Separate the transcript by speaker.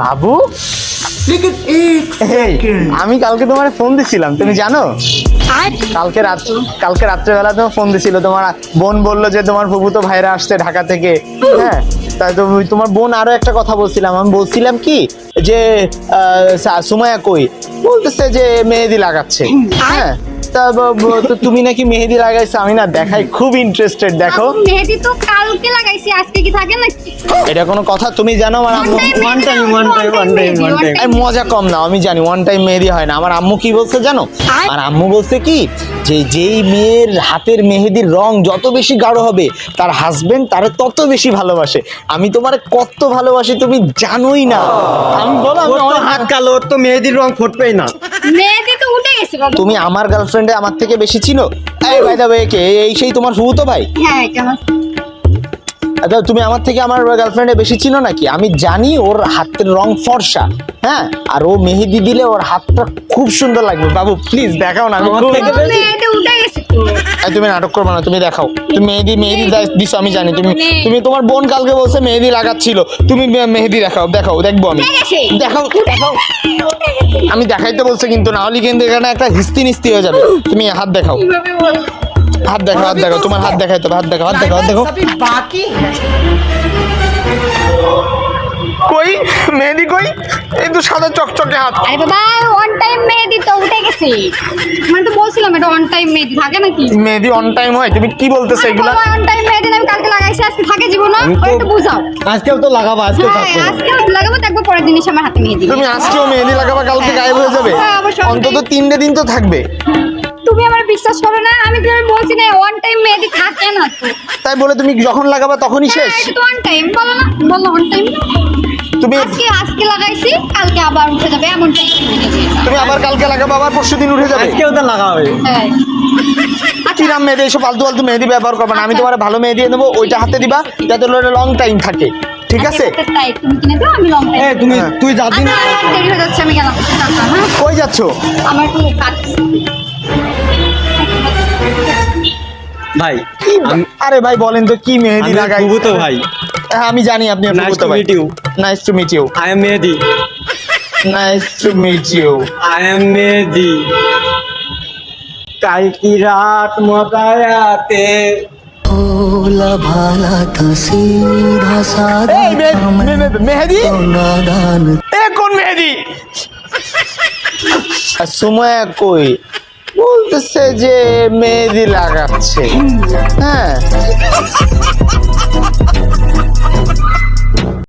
Speaker 1: বাবু? আমি কালকে তোমার ফোন দিছিলাম তুমি জানো? কালকে রাত্রে কালকে রাত্রেবেলা তোমার ফোন দিছিল তোমার বোন বলল যে তোমার ফুফু তো ভাইরা আসছে ঢাকা থেকে। হ্যাঁ তাই তোমার বোন আরও একটা কথা বলছিলাম। আমি বলছিলাম কি যে সুমায়া কই? বলতেছে যে মেহেদি লাগাচ্ছে। হ্যাঁ তা তুমি নাকি মেহেদি লাগাইছো? আমি না দেখাই খুব ইন্টারেস্টেড দেখো।
Speaker 2: মেহেদি তো কালকে লাগাইছি আজকে কি থাকে নাকি?
Speaker 1: এটা কোনো কথা তুমি জানো আমার আম্মু
Speaker 3: one time, one time, one time, one time.
Speaker 1: এই মজা কম না আমি জানি ওয়ান টাইম মেহেদি হয় না। আমার আম্মু কি বলছে জানো? আর আম্মু বলছে কি যে যেই মেয়ের হাতের মেহেদির রং যত বেশি গাঢ় হবে তার হাজবেন্ড তারে তত বেশি ভালোবাসে। আমি তোমার কত ভালোবাসি তুমি জানোই না। আমি বলো আমি
Speaker 3: তো হাত কালো ওর তো মেহেদির রং ফুটবেই না।
Speaker 2: মেহেদি তো উঠে গেছে বাবু।
Speaker 1: তুমি আমার গার্লফ্রেন্ডে আমার থেকে বেশি চিনো? এই ভাই কে? এই সেই তোমার ফুতো ভাই?
Speaker 2: হ্যাঁ এটা আমার
Speaker 1: আচ্ছা তুমি আমার থেকে আমার গার্লফ্রেন্ডে বেশি চিনো নাকি? আমি জানি ওর হাতের রং ফর্সা হ্যাঁ? আর ও মেহেদি দিলে ওর হাতটা খুব সুন্দর লাগবে। বাবু প্লিজ দেখাও না আমি
Speaker 3: থেকে
Speaker 1: তুমি নাটক করবে না তুমি দেখাও। তুমি মেহেদি মেহেদি দা- দিছো আমি জানি। তুমি তুমি তোমার বোন কালকে বলছে মেহেদি লাগাচ্ছিল। তুমি মেহেদি দেখাও দেখাও দেখব আমি। দেখাও দেখাও। আমি দেখাইতে বলছে কিন্তু না হলে কিন্তু এখানে একটা হিস্তি নিস্তি হয়ে যাবে। তুমি হাত দেখাও? হাত দেখো হাত দেখো তোমার হাত দেখাই তো হাত দেখো হাত দেখো হাত
Speaker 3: দেখো। বাকি হ্যাঁ।
Speaker 1: কই? মেহেদি কই? এই তো সাদা চকচকে হাত।
Speaker 2: আরে বাবা অন টাইম মেহেদি তো উঠে গেছে। মানে তো বলছিলাম এটা অন টাইম মেহেদি থাকে নাকি?
Speaker 1: মেহেদি অন টাইম হয় তুমি কি বলতেছ এগুলা?
Speaker 2: বাবা অন টাইম মেহেদি আমি কালকে লাগাইছি আজকে থাকে জীবন না একটু বুঝাও।
Speaker 3: আজকেও তো লাগাবো
Speaker 2: হ্যাঁ,
Speaker 3: আজকে থাকবে।
Speaker 2: আজকে লাগাবো দেখব পরের দিন আমার হাতে মেহেদি।
Speaker 1: তুমি আজকেও মেহেদি লাগাবা কালকে হ্যাঁ, গায়েব
Speaker 2: হয়ে যাবে?
Speaker 1: অন্তত তিনটে দিন তো থাকবে।
Speaker 2: তুমি আমার বিশ্বাস করো না? আমি তুমি বলছি না ওয়ান টাইম মেহেদি থাকে না তো।
Speaker 1: তাই বলে তুমি যখন লাগাবা তখনই শেষ।
Speaker 2: হ্যাঁ, এটা তো অন টাইম বলো না বলো অন টাইম
Speaker 1: তুমি
Speaker 2: আজকে আজকে লাগাইছি কালকে আবার উঠে যাবে এমন টাইম
Speaker 1: তুমি আবার কালকে লাগাবা আবার পরশু দিন উঠে যাবে।
Speaker 3: আজকেও তো লাগাবে।
Speaker 2: হ্যাঁ।
Speaker 1: কি নাম মেহেদি এসব ফালতু ফালতু মেহেদি ব্যবহার করবে না। আমি তোমার ভালো মেহেদি দেবো ওইটা হাতে দিবা যাতে লং টাইম থাকে। ঠিক আছে?
Speaker 2: তাই তুমি কিনে দাও আমি লং
Speaker 3: এ
Speaker 2: টাইম
Speaker 3: তুমি
Speaker 1: হ্যাঁ।
Speaker 3: তুই যা দিন
Speaker 2: আমার দেরি হয়ে যাচ্ছে আমি গেলাম
Speaker 1: কই যাচ্ছো?
Speaker 2: আমার
Speaker 3: ভাই
Speaker 1: কি
Speaker 3: আমি
Speaker 1: আরে ভাই বলেন তো কি মেহেদি
Speaker 3: আমি
Speaker 1: লাগাই
Speaker 3: তো ভাই
Speaker 1: হ্যাঁ, আমি জানি আপনি
Speaker 3: Nice to meet you.
Speaker 1: Nice to meet you
Speaker 3: I am Mehedi
Speaker 1: nice to meet you
Speaker 3: I am Mehedi কাল কি রাত মতায়াতে
Speaker 4: भोला भाला था सीधा साधा
Speaker 1: এই মে- মে- মে- মেহেদি
Speaker 4: तो नादान
Speaker 1: এ কোন মেহেদি আর সময় কই বলতেছে যে মেহেদি লাগাচ্ছে। হ্যাঁ।